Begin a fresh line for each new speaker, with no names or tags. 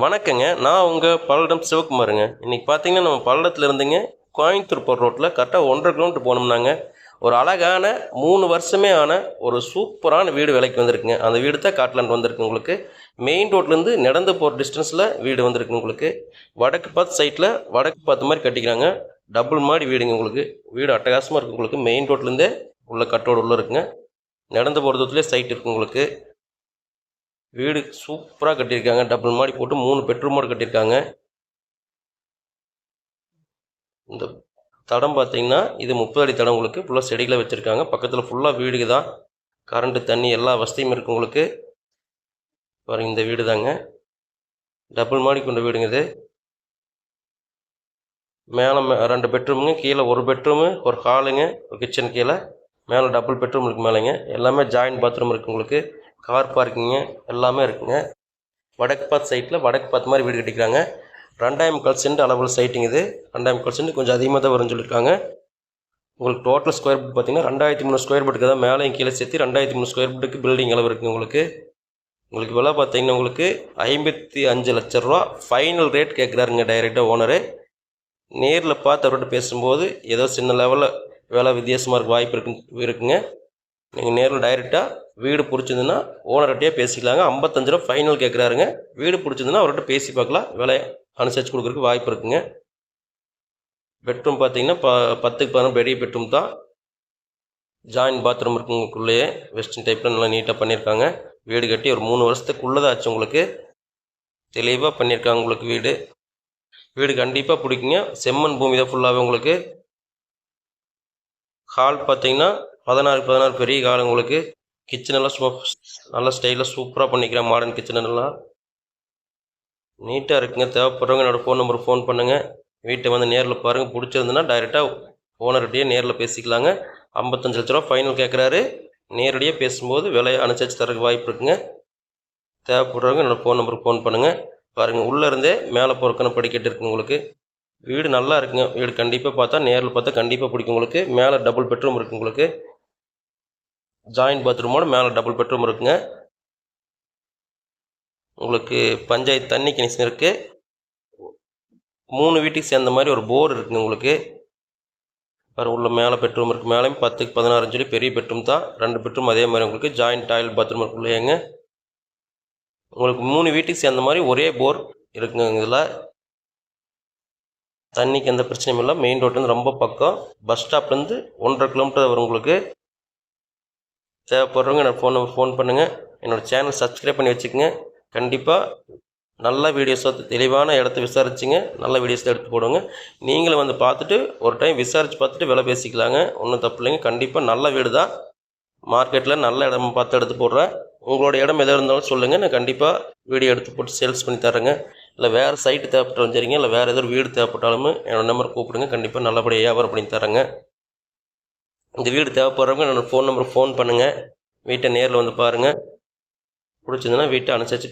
வணக்கங்க. நான் உங்கள் பல்லடம் சிவகுமாருங்க. இன்றைக்கி பார்த்தீங்கன்னா நம்ம பல்லடத்தில் இருந்துங்க. கோயம்புத்தூர் போகிற ரோட்டில் கரெக்டாக ஒன்றரை கிலோமீட்டர் போனோம்னாங்க. ஒரு அழகான மூணு வருஷமே ஆன ஒரு சூப்பரான வீடு விலைக்கு வந்திருக்குங்க. அந்த வீடு தான் காட்லாண்ட் வந்திருக்கு உங்களுக்கு. மெயின் ரோட்லேருந்து நடந்து போகிற டிஸ்டன்ஸில் வீடு வந்திருக்கு உங்களுக்கு. வடக்கு பார்த்து சைட்டில் வடக்கு பார்த்த மாதிரி கட்டிக்கிறாங்க. டபுள் மாடி வீடுங்க உங்களுக்கு. வீடு அட்டகாசமாக இருக்குது உங்களுக்கு. மெயின் ரோட்லேருந்தே உள்ள கட்டோடு உள்ளே இருக்குங்க. நடந்து போகிற தூரத்துலேயே சைட் இருக்குது உங்களுக்கு. வீடு சூப்பராக கட்டியிருக்காங்க. டபுள் மாடி போட்டு மூணு பெட்ரூமோடு கட்டியிருக்காங்க. இந்த தடம் பார்த்தீங்கன்னா இது முப்பது அடி தடம் உங்களுக்கு. ஃபுல்லாக செடிகளை வச்சுருக்காங்க. பக்கத்தில் ஃபுல்லாக வீடுக்கு தான். கரண்ட்டு தண்ணி எல்லா வசதியும் இருக்குது உங்களுக்கு. பாருங்க இந்த வீடு தாங்க. டபுள் மாடி கொண்ட வீடுங்க இது. மேலே மே- ரெண்டு பெட்ரூமுங்க கீழே ஒரு பெட்ரூமு ஒரு ஹாலுங்க ஒரு கிச்சன் கீழே. மேலே டபுள் பெட்ரூம் இருக்கு மேலேங்க. எல்லாமே ஜாயின்ட் பாத்ரூம் இருக்குது உங்களுக்கு. கார் பார்க்கிங்கு எல்லாமே இருக்குங்க. வடக்கு பாத் சைட்டில் வடக்கு பாத் மாதிரி வீடு கட்டிக்கிறாங்க. ரெண்டாயிரம் முக்கால் சென்ட் அளவில் சைட்டுங்க இது. ரெண்டாயிரம் கால் சென்ட் கொஞ்சம் அதிகமாக தான் வரும்னு சொல்லியிருக்காங்க உங்களுக்கு டோட்டல் ஸ்கொயர் ஃபீட் பார்த்தீங்கன்னா ரெண்டாயிரத்தி மூணு ஸ்கொயர் ஃபீட்டுக்கு தான் மேலேயும் கீழே சேர்த்து ரெண்டாயிரத்தி மூணு ஸ்கொயர் ஃபீட்டுக்கு பில்டிங் அளவு இருக்குங்க உங்களுக்கு. உங்களுக்கு விலை பார்த்தீங்கன்னா உங்களுக்கு ஐம்பத்தி அஞ்சு லட்ச ரூபா. ஃபைனல் ரேட் கேட்குறாருங்க டைரெக்டாக ஓனரு நேரில் பார்த்து அவர்கிட்ட பேசும்போது ஏதோ சின்ன லெவலில் விலை வித்தியாசமாக இருக்க வாய்ப்பு இருக்கு இருக்குங்க. நீங்கள் நேரில் டைரெக்டாக வீடு பிடிச்சிருந்துன்னா ஓனர்கிட்டயே பேசிக்கலாங்க. ஐம்பத்தஞ்சு ரூபா ஃபைனல் கேட்குறாருங்க வீடு பிடிச்சிருந்துன்னா அவர்கிட்ட பேசி பார்க்கலாம். விலை அனுசரித்து கொடுக்குறதுக்கு வாய்ப்பு இருக்குங்க. பெட்ரூம் பார்த்தீங்கன்னா ப பத்துக்கு பதினொன்று பெரிய பெட்ரூம் தான். ஜாயின் பாத்ரூம் இருக்குங்களுக்குள்ளேயே வெஸ்டர்ன் டைப்பில் நல்லா நீட்டாக பண்ணியிருக்காங்க வீடு கட்டி ஒரு மூணு வருஷத்துக்குள்ளே தான் ஆச்சு உங்களுக்கு. தெளிவாக பண்ணியிருக்காங்க உங்களுக்கு வீடு. வீடு கண்டிப்பாக பிடிக்குங்க. செம்மண் பூமி தான் ஃபுல்லாகவே உங்களுக்கு. ஹால் பார்த்தீங்கன்னா பதினாறு பதினாறு பெரிய காலம் உங்களுக்கு. கிச்சன் எல்லாம் சூப் நல்ல ஸ்டைலாக சூப்பராக பண்ணிக்கிறேன் மாடர்ன் கிச்சன் எல்லாம். நீட்டாக இருக்குங்க. தேவைப்படுறவங்க என்னோடய ஃபோன் நம்பர் ஃபோன் பண்ணுங்கள் வீட்டை வந்து நேரில் பாருங்கள் பிடிச்சிருந்துன்னா டைரெக்டாக ஓனர்கிட்டயே நேரில் பேசிக்கலாங்க. ஐம்பத்தஞ்சு லட்ச ரூபா ஃபைனல் கேட்குறாரு நேரடியாக பேசும்போது விலையை அனுசரித்து தரக்கு வாய்ப்பு இருக்குங்க. தேவைப்படுறவங்க என்னோடய ஃபோன் நம்பருக்கு ஃபோன் பண்ணுங்கள் பாருங்கள் உள்ளே இருந்தே மேலே பொறுக்கணும் படிக்கட்டு இருக்குங்க உங்களுக்கு. வீடு நல்லா இருக்குங்க. வீடு கண்டிப்பாக பார்த்தா நேரில் பார்த்தா கண்டிப்பாக பிடிக்கும் உங்களுக்கு. மேலே டபுள் பெட்ரூம் இருக்குது உங்களுக்கு. ஜாயின்ட் பாத்ரூமோட மேலே டபுள் பெட்ரூம் இருக்குங்க. உங்களுக்கு பஞ்சாயத்து தண்ணி கனெக்ஷன் இருக்குது மூணு வீட்டுக்கு சேர்ந்த மாதிரி ஒரு போர் இருக்குங்க உங்களுக்கு. வேறு உள்ள மேலே பெட்ரூம் இருக்குது மேலேயும் பத்துக்கு பதினாறுன்னு சொல்லி பெரிய பெட்ரூம் தான். ரெண்டு பெட்ரூம் அதே மாதிரி உங்களுக்கு ஜாயின்ட் டாய்லெட் பாத்ரூம் இருக்குள்ளேங்க. உங்களுக்கு மூணு வீட்டுக்கு சேர்ந்த மாதிரி ஒரே போர் இருக்குங்க இதில். தண்ணிக்கு எந்த பிரச்சனையும் இல்லை. மெயின் ரோட்லேருந்து ரொம்ப பக்கம். பஸ் ஸ்டாப்லேருந்து ஒன்றரை கிலோமீட்டர் வரும் உங்களுக்கு. தேவைப்படுறவங்க நான் ஃபோன் நம்பர் ஃபோன் பண்ணுங்கள் என்னோடய சேனல் சப்ஸ்கிரைப் பண்ணி வச்சுக்கோங்க. கண்டிப்பாக நல்ல வீடியோஸை தெளிவான இடத்த விசாரிச்சுங்க. நல்ல வீடியோஸ் எடுத்து போடுங்க. நீங்களும் வந்து பார்த்துட்டு ஒரு டைம் விசாரித்து பார்த்துட்டு விலை பேசிக்கலாங்க. ஒன்றும் தப்பு இல்லைங்க. கண்டிப்பாக நல்ல வீடு தான். மார்க்கெட்டில் நல்ல இடம் பார்த்து எடுத்து போடுறேன் உங்களோட இடம் எதாக இருந்தாலும் சொல்லுங்கள் நான் கண்டிப்பாக வீடியோ எடுத்து போட்டு சேல்ஸ் பண்ணி தரேங்க இல்லை வேறு சைட்டு தேவைப்பட்டாலும் சரிங்க. இல்லை வேறு ஏதோ ஒரு வீடு தேவைப்பட்டாலும் என்னோடய நம்பர் கூப்பிடுங்க. கண்டிப்பாக நல்லபடியாக வியாபாரம் பண்ணி தரேங்க இந்த வீடு தேவைப்படுறவங்க என்னோடய ஃபோன் நம்பருக்கு ஃபோன் பண்ணுங்கள் வீட்டை நேரில் வந்து பாருங்கள் பிடிச்சிருந்துன்னா வீட்டை அனுசரித்து